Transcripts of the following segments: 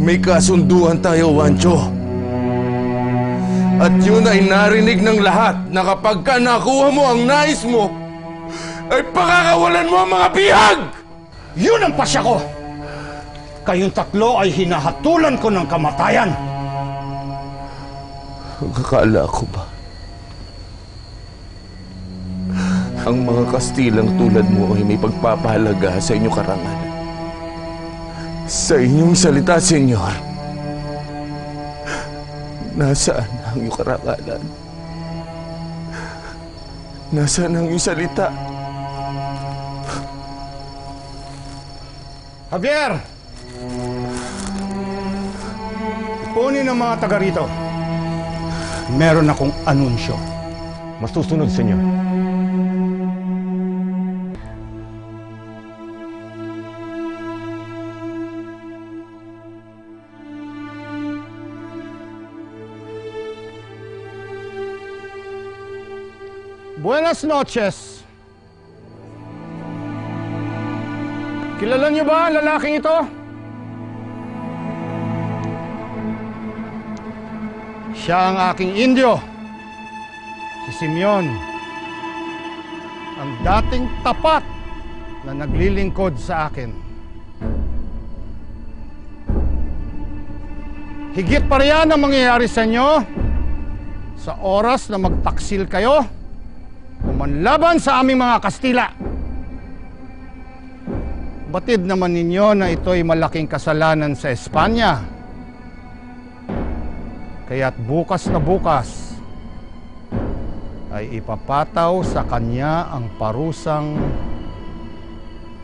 May kasunduan tayo, Wancho. At yun ay narinig ng lahat na kapag ka nakuha mo ang nais mo, ay pakakawalan mo ang mga bihag! Yun ang pasya ko! Kayong tatlo ay hinahatulan ko ng kamatayan. Kakala ko ba? Ang mga Kastilang tulad mo ay may pagpapahalaga sa inyong karangalan. Sa inyong salita, Senyor. Nasaan ang iyong karangalan? Nasaan ang iyong salita? Javier! Ipunin ng mga taga rito. Meron akong anunsyo. Masusunod, senyor. Buenas noches. Kilala niyo ba ang lalaking ito? Siya ang aking indio. Si Simeon. Ang dating tapat na naglilingkod sa akin. Higit pa riyan ang mangyayari sa inyo sa oras na magtaksil kayo Umanlaban sa aming mga Kastila. Batid naman ninyo na ito'y malaking kasalanan sa Espanya. Kaya't bukas na bukas ay ipapataw sa kanya ang parusang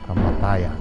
kamatayan.